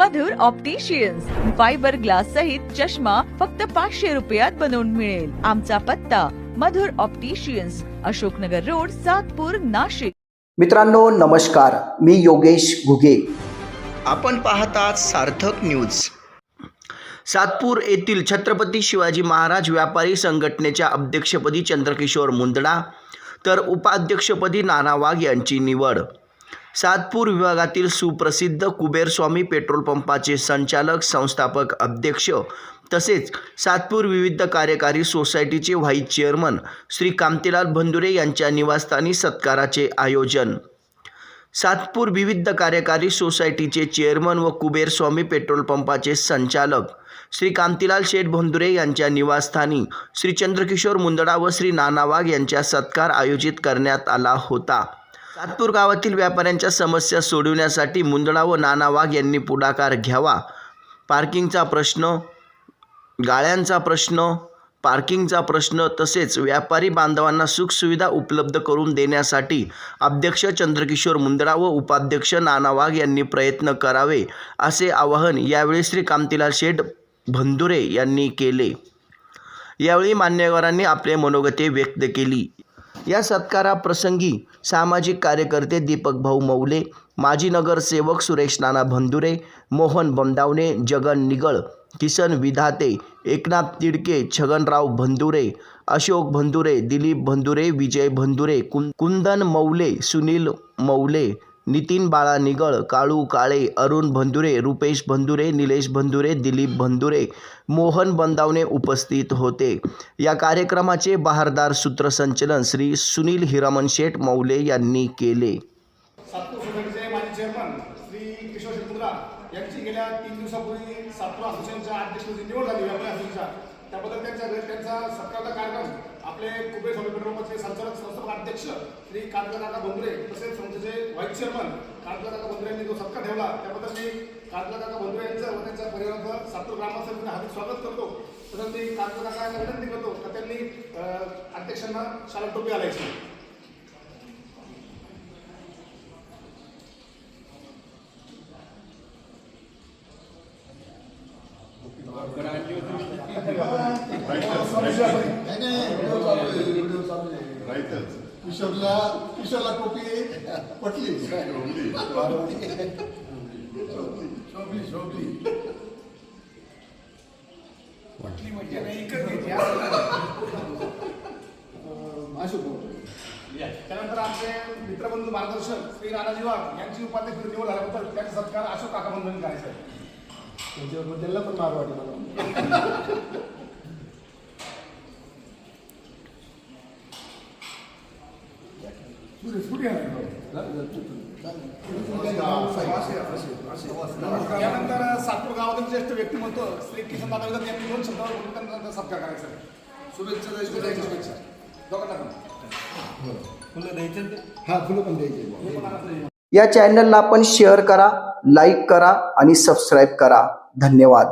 मधुर opticians fibre glass सहित चष्मा फक्त पाचशे रुपयात बनवून मिळेल. आमचा पत्ता मधुर ऑप्टिशियन्स अशोकनगर रोड सातपूर नाशिक. मित्रांनो नमस्कार. मी योगेश घुगे. आपण पाहतात सार्थक न्यूज सातपूर येथील छत्रपती शिवाजी महाराज व्यापारी संघटनेच्या अध्यक्षपदी चंद्रकिशोर मुंदडा तर उपाध्यक्षपदी नाना वाघ यांची निवड. सातपूर विभागातील सुप्रसिद्ध कुबेरस्वामी पेट्रोल पंपाचे संचालक संस्थापक अध्यक्ष तसेच सातपूर विविध कार्यकारी सोसायटीचे व्हाईस चेअरमन श्री कामतीलाल भंदुरे यांच्या निवासस्थानी सत्काराचे आयोजन. सातपूर विविध कार्यकारी सोसायटीचे चेअरमन व कुबेरस्वामी पेट्रोल पंपाचे संचालक श्री कांतीलाल शेठ भंदुरे यांच्या निवासस्थानी श्री चंद्रकिशोर मुंदडा व श्री नाना वाघ यांच्या सत्कार आयोजित करण्यात आला होता. सातूर गावातील व्यापाऱ्यांच्या समस्या सोडवण्यासाठी मुंदडा व नाना वाघ यांनी पुढाकार घ्यावा. पार्किंगचा प्रश्न गाळ्यांचा प्रश्न पार्किंगचा प्रश्न तसेच व्यापारी बांधवांना सुखसुविधा उपलब्ध करून देण्यासाठी अध्यक्ष चंद्रकिशोर मुंदडा व उपाध्यक्ष नाना वाघ यांनी प्रयत्न करावे असे आवाहन यावेळी श्री कांतीलाल शेठ भंदुरे यांनी केले. यावेळी मान्यवरांनी आपले मनोगते व्यक्त केली. या सत्काराप्रसंगी सामाजिक कार्यकर्ते दीपक भाऊ मौले माजी नगरसेवक सुरेश नाना भंदुरे मोहन बंदावणे जगन निगळ किसन विधाते एकनाथ तिडके छगनराव भंदुरे अशोक भंदुरे दिलीप भंदुरे विजय भंदुरे कुं कुंदन मौले सुनील मौले नितीन बाळा निगळ काळू काळे अरुण भंदुरे रुपेश भंदुरे निलेश भंदुरे दिलीप भंदुरे मोहन बंदावणे उपस्थित होते. या कार्यक्रमाचे बहारदार सूत्रसंचलन श्री सुनील हिरामन शेठ मौले यांनी केले. यांची गेल्या तीन दिवसापूर्वी अध्यक्षपदी निवड झाली. त्याबद्दल त्यांचा सत्कारचा कार्यक्रम आपले कुबेर स्वामी पेट्रोल संचालक संस्थापक अध्यक्ष श्री कांतकाका भोंगरे तसेच संस्थेचे व्हाईस चेअरमन कांतकाका भोंगरे यांनी जो सत्कार ठेवला त्याबद्दल मी कांतकाका भोंगरे यांचं व त्यांच्या परिवाराचं सातूर ग्रामस्थांचं हार्दिक स्वागत करतो. तसंच मी कांतकाकांना विनंती करतो का त्यांनी अध्यक्षांना शाळा टोपी आलायची किशोरला किशोरला टोपी पटली शोभली शोभली अशोक त्यानंतर आमचे मित्रबंधू मार्गदर्शक श्री राणाजी वाघ यांची उपाध्यक्ष निवड झाल्याबद्दल त्यांचा सत्कार अशोक काका बंधन करायचा. आहे त्यांच्याबद्दलला पण मार वाटलं मला त्यानंतर सातपूर गावातील ज्येष्ठ व्यक्तिमत्व श्री किसन दादा विदत यांनी दोन शब्दावर बोलून त्यांना त्यांचा सत्कार करायचा आहे. शुभेच्छा शुभेच्छा. शुभेच्छा दोघांना पण हा फुलं पण द्यायचे हे पण आता- या चॅनलला आपण शेअर करा लाईक करा आणि सबस्क्राईब करा. धन्यवाद.